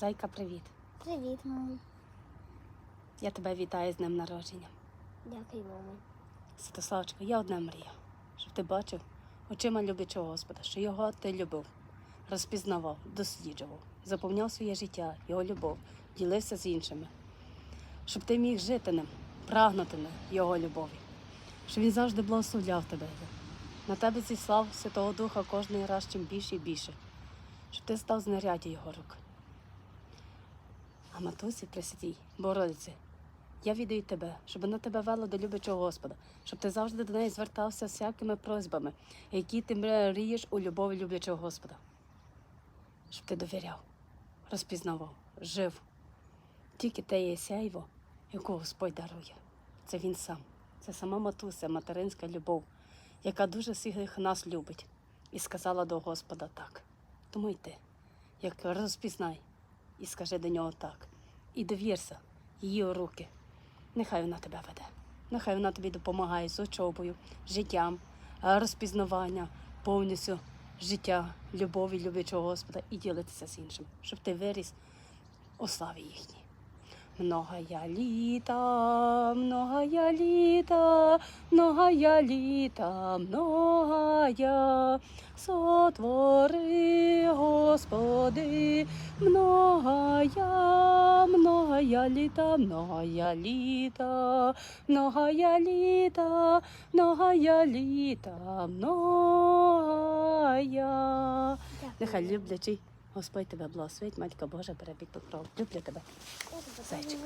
Зайка, привіт. Привіт, мамо. Я тебе вітаю з днем народження. Дякую, мамо. Святославчику, я одне мрію, щоб ти бачив очима люблячого Господа, що його ти любив, розпізнавав, досліджував, заповняв своє життя, його любов, ділився з іншими, щоб ти міг жити ним, прагнути ним, його любові, щоб він завжди благословляв тебе. На тебе зіслав Святого Духа кожний раз чим більше і більше, щоб ти став знаряддя його рук. Матусі Пресвятій, Богородиці, я віддаю тебе, щоб вона тебе вела до люблячого Господа, щоб ти завжди до неї звертався з всякими просьбами, які ти мрієш у любові люблячого Господа. Щоб ти довіряв, розпізнавав, жив. Тільки те є сяйво, яку Господь дарує. Це Він сам. Це сама матуся, материнська любов, яка дуже всіх нас любить. І сказала до Господа так. Тому й ти, як розпізнай і скажи до нього так. І довірся її у руки. Нехай вона тебе веде. Нехай вона тобі допомагає з учобою, життям, е, розпізнавання, повністю життя, любові, люблячого Господа і ділитися з іншим, щоб ти виріс у славі їхній. Многая літа, многая літа, многая літа, многая, сотвори, Господи, многая, многая літа, многая літа, многая літа, многая літа, многая. Нехай люблячий Господь тебе благословить, Матька Божа перебіг покров. Люблю тебе. Зайчик.